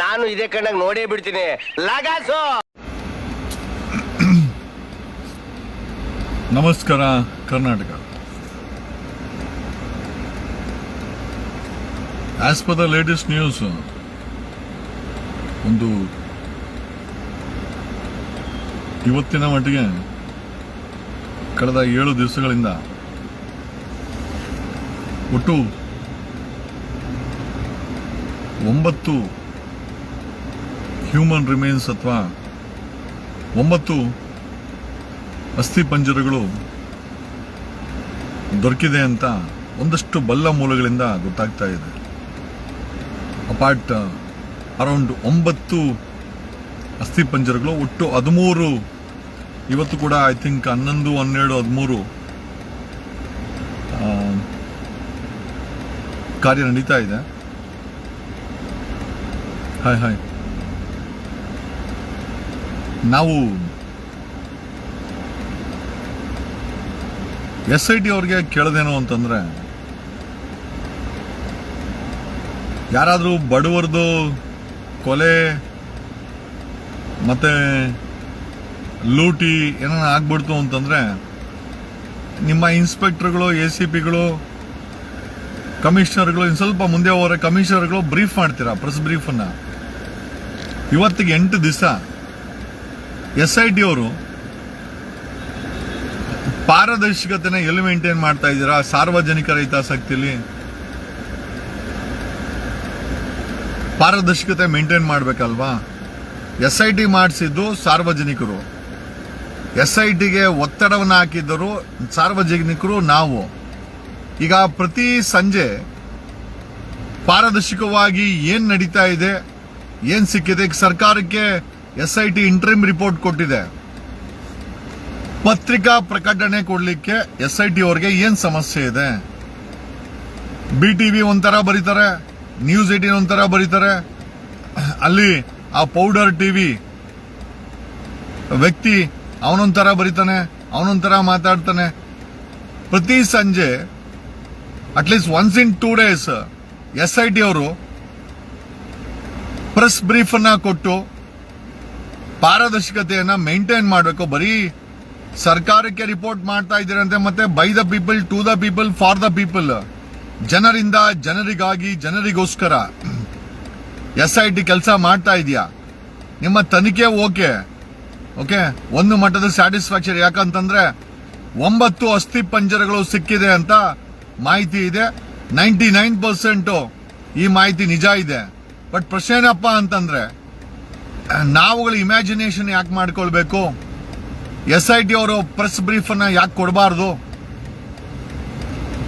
ನಾನು ಇದೇ ಕಣ್ಣಾಗ ನೋಡೇ ಬಿಡ್ತೀನಿ. ಲಗಾಸು! ನಮಸ್ಕಾರ, Karnataka. As per the latest news ಒಂದು ಇವತ್ತಿನ ಮಟ್ಟಿಗೆ ಕಳೆದ ಏಳು ದಿವಸಗಳಿಂದ ಒಟ್ಟು ಒಂಬತ್ತು ಹ್ಯೂಮನ್ ರಿಮೇನ್ಸ್ ಅಥವಾ ಒಂಬತ್ತು ಅಸ್ಥಿ ಪಂಜರಗಳು ದೊರಕಿದೆ ಅಂತ ಒಂದಷ್ಟು ಬಲ್ಲ ಮೂಲಗಳಿಂದ ಗೊತ್ತಾಗ್ತಾ ಇದೆ. ಅಪಾರ್ಟ್ ಅರೌಂಡ್ ಒಂಬತ್ತು ಅಸ್ಥಿ ಪಂಜರಗಳು, ಒಟ್ಟು ಹದಿಮೂರು, ಇವತ್ತು ಕೂಡ ಐ ಥಿಂಕ್ ಹನ್ನೊಂದು, ಹನ್ನೆರಡು, ಹದಿಮೂರು ಕಾರ್ಯ ನಡೀತಾ ಇದೆ. ಹಾಯ್ ಹಾಯ್ ನಾವು ಎಸ್ ಐ ಟಿ ಅವ್ರಿಗೆ ಕೇಳ್ದೇನು ಅಂತಂದ್ರೆ, ಯಾರಾದರೂ ಬಡವರದು ಕೊಲೆ ಮತ್ತೆ ಲೂಟಿ ಏನೋ ಆಗ್ಬಿಡ್ತು ಅಂತಂದ್ರೆ, ನಿಮ್ಮ ಇನ್ಸ್ಪೆಕ್ಟರ್ಗಳು, ಎ ಸಿ ಪಿಗಳು, ಕಮಿಷನರ್ಗಳು ಇನ್ನು ಸ್ವಲ್ಪ ಮುಂದೆ ಹೋದ್ರೆ ಕಮಿಷನರ್ಗಳು ಬ್ರೀಫ್ ಮಾಡ್ತೀರಾ, ಪ್ರೆಸ್ ಬ್ರೀಫನ್ನು? ಇವತ್ತಿಗೆ ಎಂಟು ದಿವಸ ಎಸ್ ಐ ಟಿ ಅವರು ಪಾರದರ್ಶಕತೆನ ಎಲ್ಲಿ ಮೇಂಟೈನ್ ಮಾಡ್ತಾ ಇದ್ದೀರಾ? ಸಾರ್ವಜನಿಕರ ಹಿತಾಸಕ್ತಿಲಿ ಪಾರದರ್ಶಕತೆ ಮೇಂಟೈನ್ ಮಾಡ್ಬೇಕಲ್ವಾ? ಎಸ್ ಐ ಟಿ ಮಾಡಿಸಿದ್ದು ಸಾರ್ವಜನಿಕರು. ಎಸ್ ಐ ಟಿಗೆ ಒತ್ತಡವನ್ನು ಹಾಕಿದ್ದರು ಸಾರ್ವಜನಿಕರು, ನಾವು. ಈಗ ಪ್ರತಿ ಸಂಜೆ ಪಾರದರ್ಶಕವಾಗಿ ಏನು ನಡೀತಾ ಇದೆ, ಏನು ಸಿಕ್ಕಿದೆ? ಸರ್ಕಾರಕ್ಕೆ S I T interim report ಕೊಟ್ಟಿದೆ. ಪತ್ರಿಕಾ ಪ್ರಕಟಣೆ ಕೊಡಲಿಕ್ಕೆ ಎಸ್ ಐ ಟಿ ಅವ್ರಿಗೆ ಏನ್ ಸಮಸ್ಯೆ ಇದೆ? ಬಿ ಟಿವಿ ಒಂಥರ ಬರೀತಾರೆ ನ್ಯೂಸ್ ಏಟೀನ್ ಒಂಥರ ಬರೀತಾರೆ. ಅಲ್ಲಿ ಆ ಪೌಡರ್ ಟಿವಿ ವ್ಯಕ್ತಿ ಅವನೊಂಥರ ಬರೀತಾನೆ, ಅವನೊಂಥರ ಮಾತಾಡ್ತಾನೆ. ಪ್ರತಿ ಸಂಜೆ at least once in two days S I T ಅವರು ಪ್ರೆಸ್ ಬ್ರೀಫ್ ಅನ್ನ ಕೊಟ್ಟು ಪಾರದರ್ಶಕತೆಯನ್ನ ಮೇಂಟೈನ್ ಮಾಡಬೇಕು. ಬರೀ ಸರ್ಕಾರಕ್ಕೆ ರಿಪೋರ್ಟ್ ಮಾಡ್ತಾ ಇದ್ದೀರಂತೆ ಮತ್ತೆ by the people to the people for the people ಜನರಿಂದ ಜನರಿಗಾಗಿ, ಜನರಿಗೋಸ್ಕರ. ಎಸ್ ಐ ಟಿ ಕೆಲಸ ಮಾಡ್ತಾ ಇದೆಯಾ ನಿಮ್ಮ ತನಿಖೆ ಓಕೆ. ಓಕೆ? ಒಂದು ಮಟ್ಟದ ಸ್ಯಾಟಿಸ್ಫ್ಯಾಕ್ಷನ್ ಯಾಕಂತಂದ್ರೆ ಒಂಬತ್ತು ಅಸ್ಥಿ ಪಂಜರಗಳು ಸಿಕ್ಕಿದೆ ಅಂತ ಮಾಹಿತಿ ಇದೆ. ನೈಂಟಿ ನೈನ್ ಪರ್ಸೆಂಟು ಈ ಮಾಹಿತಿ ನಿಜ ಇದೆ. ಬಟ್ ಪ್ರಶ್ನೆ ಏನಪ್ಪ ಅಂತಂದ್ರೆ ನಾವುಗಳು ಇಮ್ಯಾಜಿನೇಷನ್ ಯಾಕೆ ಮಾಡ್ಕೊಳ್ಬೇಕು? ಎಸ್ ಐ ಟಿ ಅವರು ಪ್ರೆಸ್ ಬ್ರೀಫನ್ನು ಯಾಕೆ ಕೊಡಬಾರ್ದು?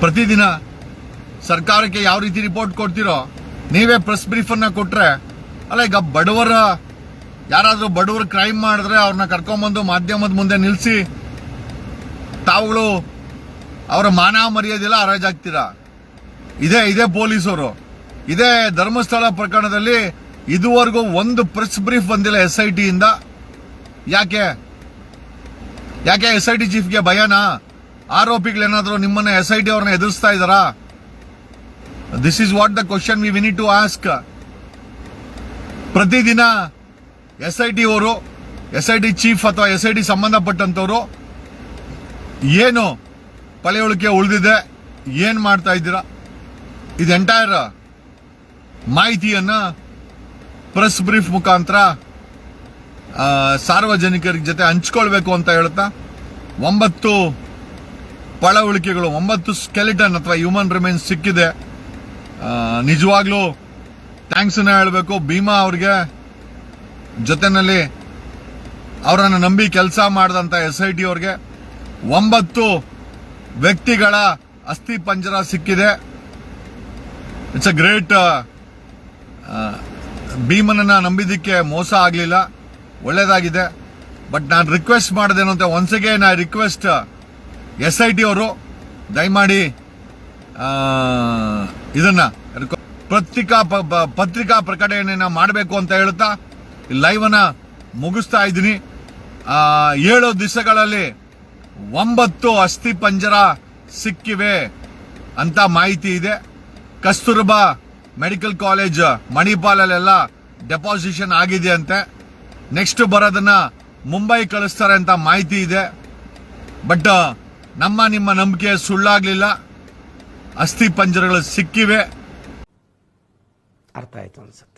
ಪ್ರತಿದಿನ ಸರ್ಕಾರಕ್ಕೆ ಯಾವ ರೀತಿ ರಿಪೋರ್ಟ್ ಕೊಡ್ತೀರೋ, ನೀವೇ ಪ್ರೆಸ್ ಬ್ರೀಫನ್ನು ಕೊಟ್ಟರೆ ಅಲ್ಲ ಈಗ ಬಡವರ, ಯಾರಾದರೂ ಬಡವರು ಕ್ರೈಮ್ ಮಾಡಿದ್ರೆ ಅವ್ರನ್ನ ಕರ್ಕೊಂಬಂದು ಮಾಧ್ಯಮದ ಮುಂದೆ ನಿಲ್ಲಿಸಿ ತಾವುಗಳು ಅವರ ಮಾನ ಮರ್ಯಾದೆಲ್ಲ ಹರಾಜಾಗ್ತೀರಾ? ಇದೇ ಇದೇ ಪೊಲೀಸರು ಇದೇ ಧರ್ಮಸ್ಥಳ ಪ್ರಕರಣದಲ್ಲಿ ಇದುವರೆಗೂ ಒಂದು ಪ್ರೆಸ್ ಬ್ರೀಫ್ ಬಂದಿಲ್ಲ ಎಸ್ ಐ ಟಿಯಿಂದ ಯಾಕೆ? ಯಾಕೆ ಎಸ್ ಐ ಟಿ ಚೀಫ್ಗೆ ಭಯನಾ? ಆರೋಪಿಗಳೇನಾದರೂ ನಿಮ್ಮನ್ನ ಎಸ್ ಐ ಟಿ ಅವ್ರನ್ನ ಎದುರಿಸ್ತಾ ಇದ್ದಾರಾ? This is what the question we need to ask ಪ್ರತಿದಿನ ಎಸ್ ಐ ಟಿ ಅವರು ಎಸ್ ಐ ಟಿ ಚೀಫ್ ಅಥವಾ ಎಸ್ ಐ ಟಿ ಸಂಬಂಧಪಟ್ಟಂತವರು ಏನು ಪಳೆಯುಳಿಕೆ ಉಳಿದಿದೆ, ಏನು ಮಾಡ್ತಾ ಇದ್ದೀರಾ? ಇದು ಎಂಟೈರ್ ಮಾಹಿತಿಯನ್ನ ಪ್ರೆಸ್ ಬ್ರೀಫ್ ಮುಖಾಂತರ ಆ, ಸಾರ್ವಜನಿಕರ ಜೊತೆ ಹಂಚ್ಕೊಳ್ಬೇಕು ಅಂತ ಹೇಳ್ತಾ ಒಂಬತ್ತು ಪಳವಳಿಕೆಗಳು ಒಂಬತ್ತು ಸ್ಕೆಲಿಟನ್ ಅಥವಾ ಹ್ಯೂಮನ್ ರಿಮೈನ್ಸ್ ಸಿಕ್ಕಿದೆ. ನಿಜವಾಗ್ಲೂ ಥ್ಯಾಂಕ್ಸ್ ಹೇಳಬೇಕು. ಭೀಮಾ ಅವ್ರಿಗೆ ಜೊತೆನಲ್ಲಿ ಅವರನ್ನು ನಂಬಿ ಕೆಲಸ ಮಾಡಿದಂತ ಎಸ್ ಐ ಟಿ ಅವ್ರಿಗೆ ಒಂಬತ್ತು ವ್ಯಕ್ತಿಗಳ ಅಸ್ಥಿ ಪಂಜರ ಸಿಕ್ಕಿದೆ. ಇಟ್ಸ್ ಅ ಗ್ರೇಟ್ ಭೀಮನನ್ನ ನಂಬಿದ್ದಕ್ಕೆ ಮೋಸ ಆಗಲಿಲ್ಲ. ಒಳ್ಳೇದಾಗಿದೆ. ಬಟ್ ನಾನು ರಿಕ್ವೆಸ್ಟ್ ಮಾಡಿದೇನು ಅಂತ once again I request S I T ಅವರು, ದಯಮಾಡಿ ಇದನ್ನ ಪತ್ರಿಕಾ ಪತ್ರಿಕಾ ಪ್ರಕಟಣೆಯನ್ನ ಮಾಡಬೇಕು ಅಂತ ಹೇಳ್ತಾ ಲೈವ್ ಅನ್ನ ಮುಗಿಸ್ತಾ ಇದ್ದೀನಿ. ಏಳು ದಿವಸಗಳಲ್ಲಿ ಒಂಬತ್ತು ಅಸ್ಥಿ ಪಂಜರ ಸಿಕ್ಕಿವೆ ಅಂತ ಮಾಹಿತಿ ಇದೆ. ಕಸ್ತೂರ್ಬಾ ಮೆಡಿಕಲ್ ಕಾಲೇಜ್, ಮಣಿಪಾಲಲ್ಲೆಲ್ಲ ಡೆಪಾಸಿಷನ್ ಆಗಿದೆ ಅಂತೆ. ನೆಕ್ಸ್ಟ್ ಬರೋದನ್ನ ಮುಂಬೈ ಕಳಿಸ್ತಾರೆ ಅಂತ ಮಾಹಿತಿ ಇದೆ. ಬಟ್ ನಮ್ಮ ನಿಮ್ಮ ನಂಬಿಕೆ ಸುಳ್ಳಾಗ್ಲಿಲ್ಲ. ಅಸ್ಥಿ ಪಂಜರಗಳು ಸಿಕ್ಕಿವೆ. ಅರ್ಥ ಆಯ್ತು ಅನ್ಸುತ್ತೆ.